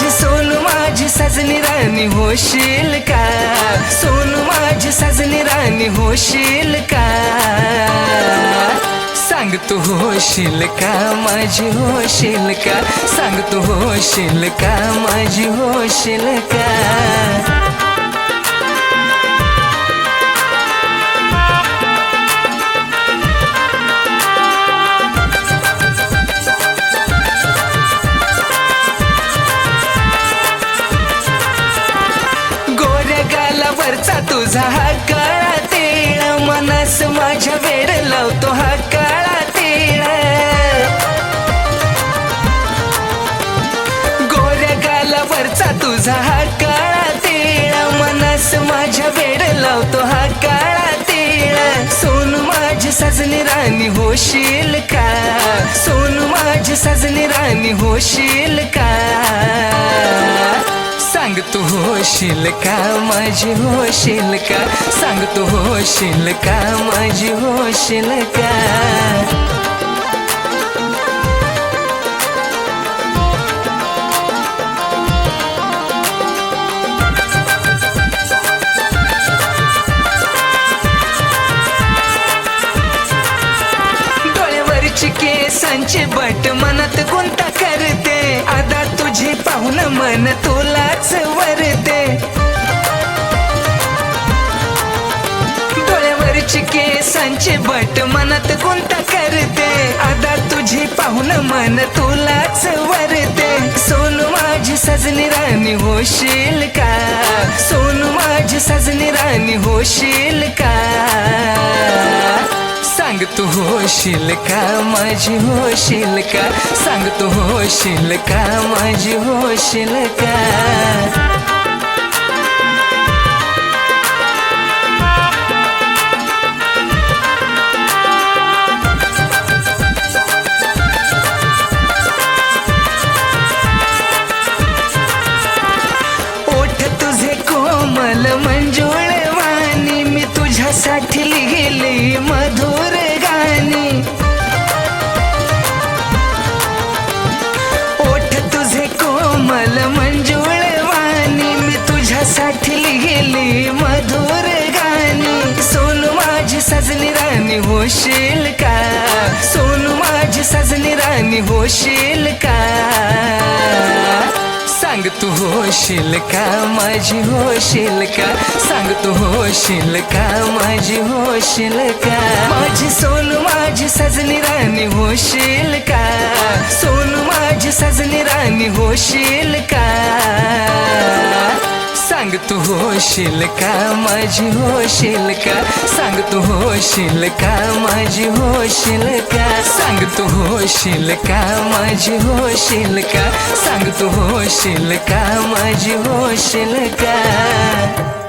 माझी सोनू माझी सजनी राणी होशील का? सोनू माझी सजनी राणी होशील का? सांग तू होशील का माझी होशील का? सांग तू होशील का माझी होशील का? तुझा हा काळा तेळ मनस माझ्या वेड लावतो हा काळा तेळ. गोऱ्या गालावरचा तुझा हा काळा तेळ मनस माझ्या वेड लावतो हा काळा तेळ. सोनू माझी सजनी राणी होशील का? सोनू माझी सजनी राणी होशील का? सांग तू होशील का माझी होशील का सांग तू होशील का माझी होशील का डोळ्यावरची केसांची बट मनात गुंत मन तुलाच वरते. डोळ्यावरची केसांचे बट मनात गुंता करते. आता तुझी पाहून मन तुलाच वरते. सोनू माझी सजनी राणी होशील का? सोनू माझी सजनी राणी होशील का? तू होशील का माझी होशील का सांग तू होशील का माझी होशील का ओठ तुझे कोमल मंजुळ वाणी मी तुझ्यासाठी तुझ्यासाठी गेली मधुर गाणी. सोनू माझी सजनी राणी होशील का? सोनू माझी सजनी राणी होशील का? सांग तू होशील का? माझी होशील का? सांग तू होशील का? माझी होशील का? माझी सोनू माझी सजनी राणी होशील का? सोनू माझी सजनी राणी होशील तू होशील का? माझी होशील का? सांग तू होशील का? माझी होशील का? सांग तू होशील का? माझी होशील का? सांग तू होशील का? माझी होशील का?